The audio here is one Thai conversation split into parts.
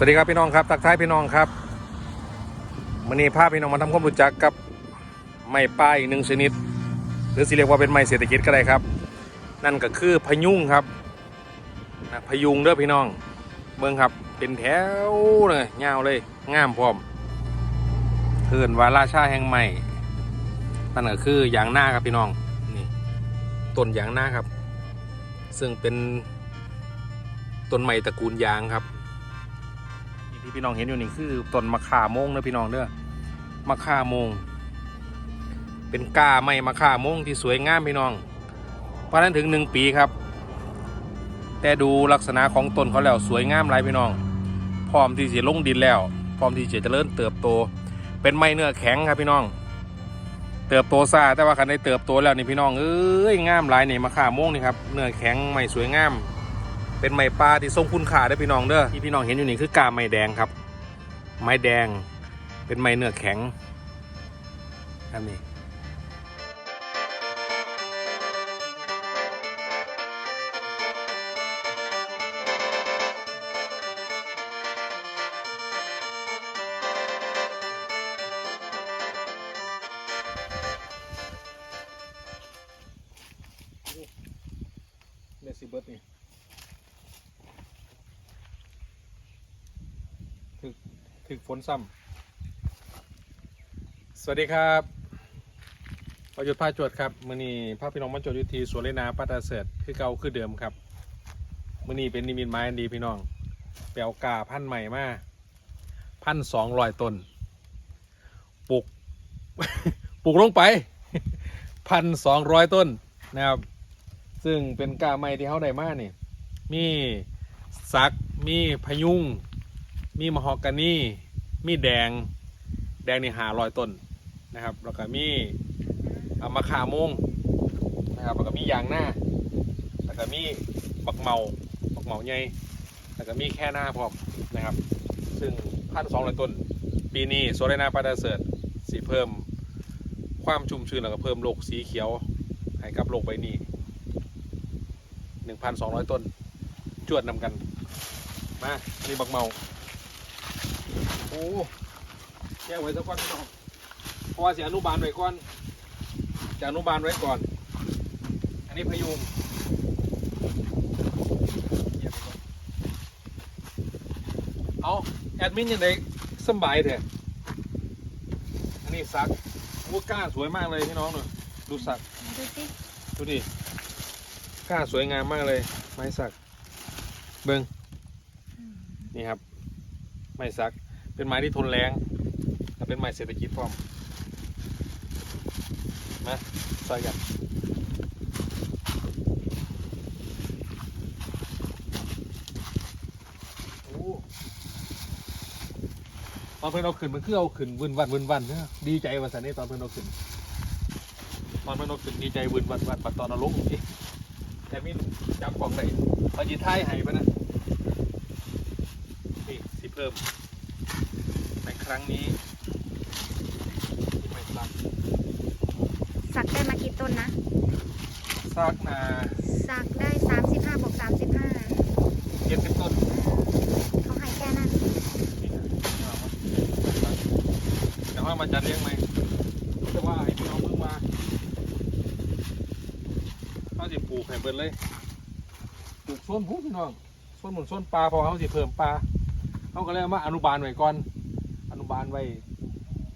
สวัสดีครับพี่น้องครับทักทายพี่น้องครับวันนี้พาพพี่น้องมาทำความรู้จักกับไม้ป้ายหนึ่งชนิด หรือสิเรียกว่าเป็นไม้เศรษฐกิจก็ได้ครับ นั่นก็คือพยุงครับนะพยุงเด้อพี่น้องเบิ่งครับเป็นแถวเลยยาวเลยงามพร้อมเพื่อนวาราชาแห่งไม้นั่นก็คือยางหน้าครับพี่น้องนี่ต้นยางหน้าครับ ซึ่งเป็นต้นไม้ตระกูลยางครับ ที่พี่น้องเห็นอยู่นี่คือต้นมะข่าโมงเด้อพี่น้องเด้อมะข่าโมง เป็นกาไม้มะข่าโมงที่สวยงามพี่น้อง เพราะนั้นถึงหนึ่งปีครับ แต่ดูลักษณะของต้นเขาแล้วสวยงามหลายพี่น้อง พร้อมที่จะลงดินแล้ว พร้อมที่จะเจริญเติบโต เป็นไม้เนื้อแข็งครับพี่น้อง เติบโตซาแต่ว่าคันได้เติบโตแล้วนี่พี่น้องเอ้ยงามหลายนี่มะข่าโมงนี่ครับเนื้อแข็งไม้สวยงาม เป็นไม้ปลาที่ทรงคุณค่าได้พี่น้องเด้อที่พี่น้องเห็นอยู่นี่คือกาไม้แดงครับ ไม้แดง เป็นไม้เนื้อแข็งอันนี้ ฝนซ้ำสวัสดีครับประยุทธ์พาจวดครับมือนี้พาพี่น้องมาจวดยุทีสวนเลนาปัตตาเสดคือเก่าคือเดิมครับมือนี้เป็นนิมิตไม้ดีพี่น้องแปลวกาพันใหม่มาพันสองร้อยต้นปลูกปลูกลงไปพันสองร้อยต้นนะครับ ซึ่งเป็นกาไม้ที่เขาได้มากนี่มีสักมีพยุงมีมะฮอกกานี มีแดง แดงนี่หาลอยต้นนะครับ แล้วก็มีอะมะขามงนะครับ แล้วก็มียางหน้า แล้วก็มีบักเมาบักเมาใหญ่ แล้วก็มีแค่หน้าพร้อมนะครับ ซึ่งพันสองร้อยต้น ปีนี้โซเลนาปาดาเซิร์ตสีเพิ่ม ความชุ่มชื้นแล้วก็เพิ่มโลกสีเขียวให้กับโลกใบนี้หนึ่งพันสองร้อยต้น จวดนำกัน มาอันนี้บักเมา โอ้แยกไว้สักก้อนพี่น้องเพราะว่าเสียอนุบาลไว้ก่อนจะอนุบาลไว้ก่อน อันนี้พยุงเหยียบไปก่อนเอาแอดมินยังไงสำบายเถอะอันนี้สักวัวก้าสวยมากเลยพี่น้องหน่อยดูสักดูสิดูดิก้าสวยงามมากเลย ไม้สัก เบิงนี่ครับ ไม้สัก เป็นไม้ที่ทนแรงและเป็นไม้เศรษฐกิจพร้อมนะใส่กันตอนเพิ่นเอาขึ้นมันคือเอาขึ้นวืนวันวืนวันเนี่ยดีใจวันสันนี้ตอนเพิ่นเอาขึ้นตอนเพิ่นเอาขึ้นดีใจวืนวันวันปัดตอนเอาลงนี่แต่มินจับกล่องได้พอจีท้ายให้ปะนะนี่สิเพิ่ม ในครั้งนี้ที่ไม่สักสักได้มากี่ต้นนะซากนาสักได้สามสิบห้าบวกสามสิบห้าเจ็ดสิบต้นเขาให้แค่นั้น แต่ว่ามันจะเลี้ยงไหมแต่ว่าให้พี่น้องเพิ่งมาเขาสิปลูกให้เบิดเลยปลูกส้นผู้พี่น้องส้นหมุนส้นปลาเพอเขาสิเพิ่มปลา เขาก็เลยเอามาอนุบาลไว้ก่อน อนุบาลไว้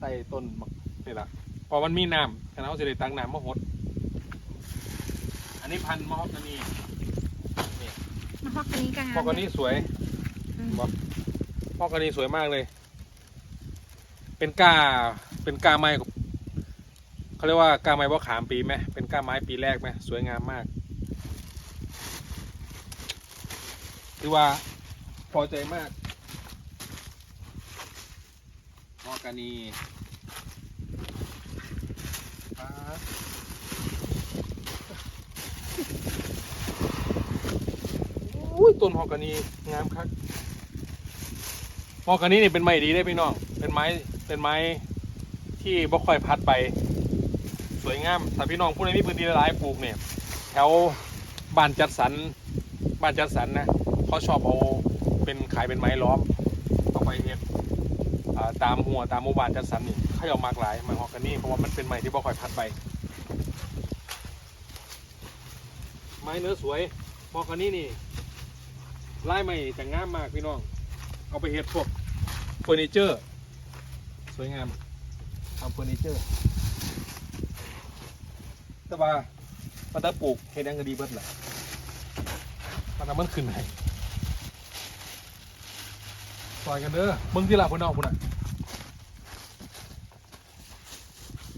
ใต้ต้นมักนี่แหละพอมันมีน้ำคณะเขาจะได้ตั้งน้ำมาหด อันนี้พันธุ์มะฮอกกานีมาฮอกกันนี้กันมะฮอกกานีสวยบอกพ่อกรณีสวยมากเลย เป็นก้าเป็นก้าไม้เขาเรียกว่าก้าไม้ว่าขามปีไหมเป็นก้าไม้ปีแรกไหมสวยงามมากคือว่าพอใจมากพ่อ กรณีป๊าอุ้ยต้นฮอกกานีงามครับมอคันนี้นี่เป็นไม้ดีได้พี่น้องเป็นไม้เป็นไม้ที่บ่ค่อยพัดไป สวยงามถ้าพี่น้องผู้ใดมีพื้นที่หลายๆปลูกเนี่ยแถวบ้านจัดสรรบ้านจัดสรรนะเขาชอบเอาเป็นขายเป็นไม้ล้อมว้เฮ็ด ตามหัวตามหมู่บ้านจัดสรรนี่เขาเอามากหลายไม้ฮอกกานี่เพราะว่ามันเป็นไม้ที่บ่ค่อยพัดไป ไม้เนื้อสวยฮอกกานี่นี่ลายไม้แต่งงามมากพี่น้อง เอาไปเฮ็ดพวกเฟอร์นิเจอร์ สวยงามทำเฟอร์นิเจอร์แต่ว่ามันถ้าปลูกเฮ็ดยังก็ดีเบิดแหละมันทำมันขึ้นให้ ซอยกันเด้อมึงที่หลับพุ่นเอาพุ่นอะ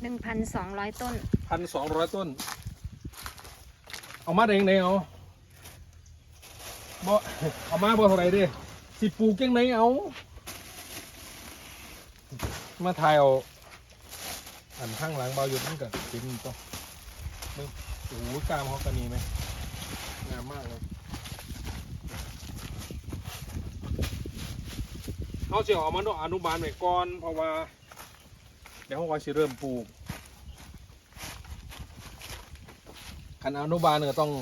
หนึ่งพันสองร้อยต้น พันสองร้อยต้น เอามาได้ยังไงเอาบ่เอามาบ่เท่าไหรเด้สิปลูกยังไงเอา มาถ่ายเอาอันข้างหลังเบาอยู่นั่นกับกินต่อมึงโอ้โหกล้ามเขากระนีไหมงามมากเลย เขาจะเอามันอนุบาลไว้ก่อนเพราะว่า เดี๋ยวเขาก็จะเริ่มปลูกคันอนุบาลก็ต้อง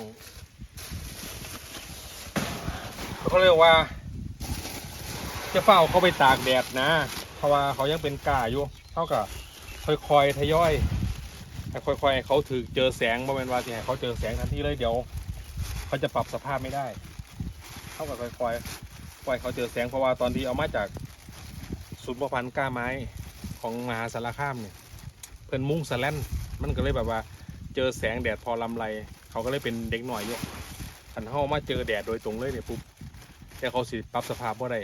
เขาเรียกว่า จะเฝ้าเขาไปตากแดดนะ เพราะว่าเขายังเป็นกาอยู่เท่ากับค่อยๆทยอยให้ค่อยๆเขาถือเจอแสงบ่แมนว่าสิให้เขาเจอแสงทันทีเลยเดี๋ยว เขาจะปรับสภาพไม่ได้ เท่ากับค่อยๆ ล่อยเขาเจอแสงเพราะว่าตอนที่เอามาจากศูนย์ประพันธ์กล้าไม้ของมหาสารคามเนี่ยเพิ่นมุ่งสแลนมันก็เลยแบบว่าเจอแสงแดดพอลำไรเขาก็เลยเป็นเด็กหน่อยอยู่ขันเขามาเจอแดดโดยตรงเลยเนี่ยปุ๊บแต่เขาสิปรับสภาพว่าไร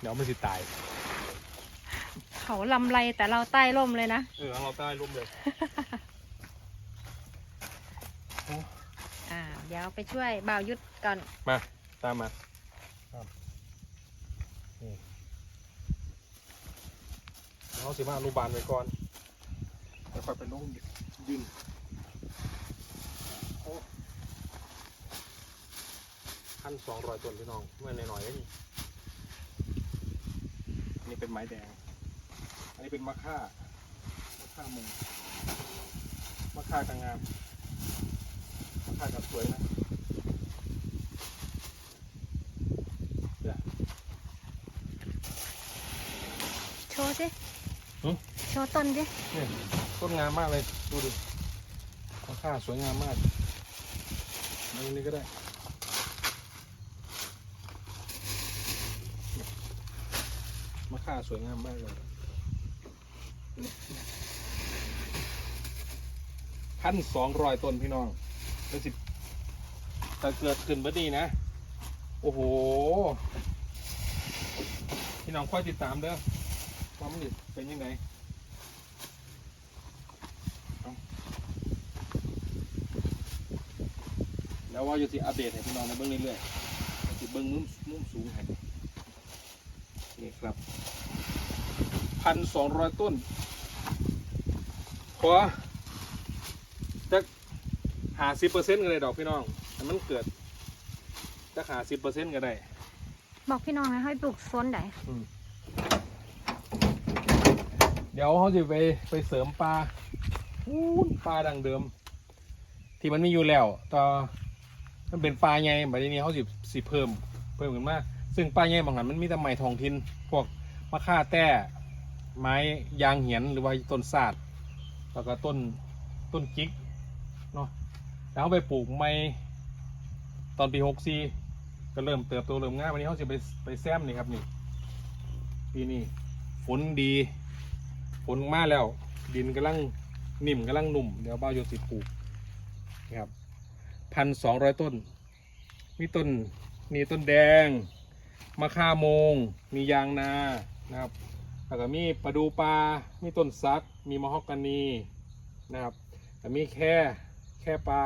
เดี๋ยวมันสิตาย เขาลำไรแต่เราใต้ร่มเลยนะเออเราใต้ร่มเลยอ่าเดี๋ยวไปช่วยบ่าวยุทธก่อนมาตามมาครับนี่ เขาสิมาอนุบาลไว้ก่อนแล้วค่อยไปลงยืนพันสองร้อยต้นพี่น้องไม่น้อยๆเองอันนี้เป็นไม้แดง อันนี้เป็นมะค่ามะค่ามุงมะค่ากลางงามมะค่ากับสวยนะโชว์สิหึ โชว์ต้นสิเนี่ยต้นงามมากเลย ดูดิมะค่าสวยงามมากมาตรงนี้ก็ได้มะค่าสวยงามมากเลย พันสองร้อยต้นพี่น้องเป็นสิบแต่เกิดขึ้นบัดนี้นะ โอ้โห พี่น้องค่อยติดตามเด้อ ว่ามันสิเป็นยังไงแล้วว่าอยู่ที่อัปเดตให้พี่น้องในเบื้องเรื่อยๆที่เบื้องมุมมุมสูงให้นี่ครับพันสองร้อยต้น ขอจะหาสิบเปอร์เซ็นต์กันเลยดอกพี่น้องแต่มันเกิดจะหาสิบเปอร์เซ็นต์ก็ได้ บอกพี่น้องนะให้ปลูกโซนไหนเดี๋ยวเขาจะไปไปเสริมปลาปลาดังเดิม ที่มันมีอยู่แล้วต่อมันเป็นปลาไงแบบนี้เขาสิสิเพิ่ม เพิ่มขึ้นมาซึ่งปลาไงบางหันมันมีแต่ไม้ทองทินพวกมะค่าแต้ไม้ยางเหียนหรือว่าต้นศาสาดแล้วก็ต้นต้นจิกเนาะแล้วเอาไปปลูกไม้ตอนปีหกสี่ก็เริ่มเติบโตเริ่มง่ายวันนี้เขาจะไปไปแซมนี่ครับนี่ปีนี้ฝนดี ฝนมาแล้ว ดินกำลังนิ่มกำลังนุ่มเดี๋ยวบ้าโยสิปลูกนะครับพันสองร้อยต้น มีต้นมีต้นแดงมะข่าโมง มียางนานะครับแล้วก็มีประดูปลา มีต้นซัก มีมะฮอกกานีนะครับแล้วมีแค่แค่ปลา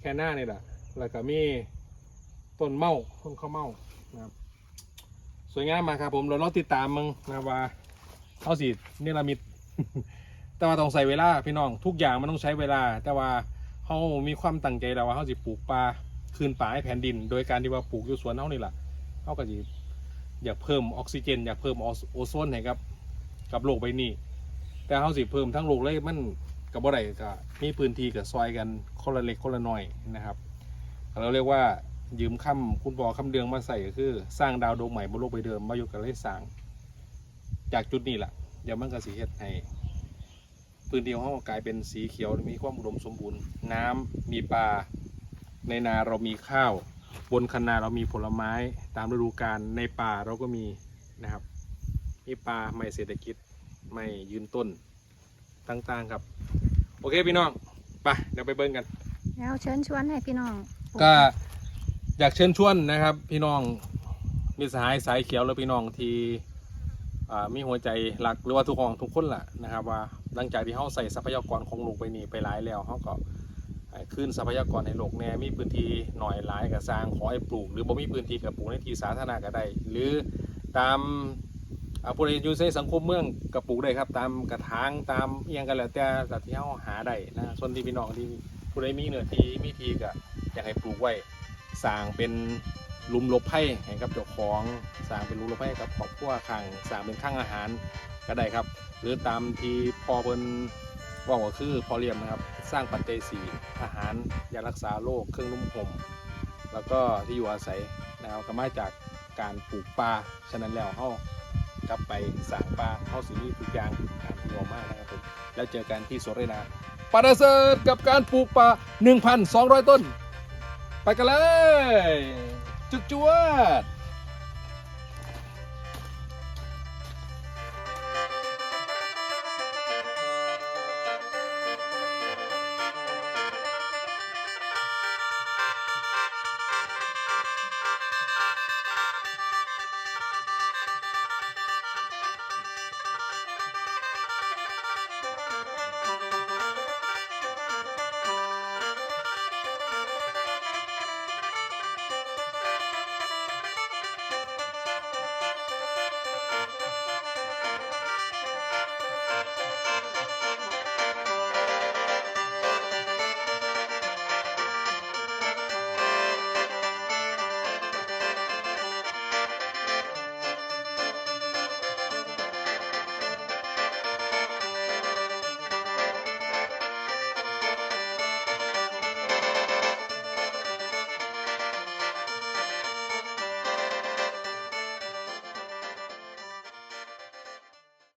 แค่หน้านี่แหละแล้วก็มีต้นเมาต้นข้าวเมานะครับสวยงามมากครับผมเราลองติดตามมึงนะว่า เขาสิเนรมิต แต่ว่าต้องใส่เวลาพี่น้องทุกอย่างมันต้องใช้เวลา แต่ว่าเขามีความตั้งใจแล้วว่าเขาสิปลูกปลาคืนป่าให้แผ่นดิน โดยการที่ว่าปลูกอยู่สวนเขานี่แหละเขาก็สิอยากเพิ่มออกซิเจน อยากเพิ่มโอโซนให้กับกับโลกใบนี้ แต่เขาสิเพิ่มทั้งโลกเลยมันกับบ่ได้ก็มีพื้นที่กับซอยกันคนละเล็กคนละน้อยนะครับเราเรียกว่ายืมคำคุณบอคำเดืองมาใส่ก็คือ สร้างดาวดวงใหม่บนโลกใบเดิมมาอยู่กับเลยสร้าง จากจุดนี้แหละเดี๋ยวมันก็สีเฮ็ดให้พื้นที่ของเรากลายเป็นสีเขียวมีความอุดมสมบูรณ์ น้ำมีปลาในนาเรามีข้าว บนคันนาเรามีผลไม้ตามฤดูกาลในป่าเราก็มีนะครับมีปลาไม่เศรษฐกิจไม่ยืนต้นต่างๆครับ โอเคพี่น้องไปเดี๋ยวไปเบิ้งกัน แล้วเชิญชวนให้พี่น้อง ก็อยากเชิญชวนนะครับ พี่น้องมีสหายสายเขียวและพี่น้องที่อ่า มีหัวใจหลักหรือว่าทุกของทุกคนล่ะนะครับว่าหลังจากที่เขาใส่ทรัพยากรของโลกไปนี่ไปหลายแล้วเขาก็ขึ้นทรัพยากรในโลกแน่มีพื้นที่หน่อยหลายกับสร้างขอให้ปลูก หรือบ่มีพื้นที่กับปลูกในที่สาธารณะก็ได้ หรือตามอ่าผู้ใดอยู่ในสังคมเมืองกับปลูกได้ครับ ตามกระถางตามเอียงกันแล้วแต่แต่ที่เขาหาได้นะส่วนที่พี่น้องที่ผู้ใดมีเนื้อที่มีทีก็อยากให้ปลูกไว้สร้างเป็น ลุมหลบภัยให้กับเจ้าของสร้างเป็นลุมหลบให้กับครอบครัวข้างสร้างเป็นข้างอาหารก็ได้ครับ หรือตามที่พอเพิ่นบอกก็คือพอเรียมนะครับ สร้างปัจเจัยสีอาหารยารักษาโรคเครื่องนุ่มห่มแล้วก็ที่อยู่อาศัยนะครับก็มาจากการปลูกป่าฉะนั้นแล้วเฮากลับไปสร้างป่าเฮาสิมีทุกอย่างตามที่บอกมานะครับผมแล้วเจอกันที่สวนไรนาปาราเซิร์กับการปลูกป่า1,200 ต้น ไปกันเลย จุดจวด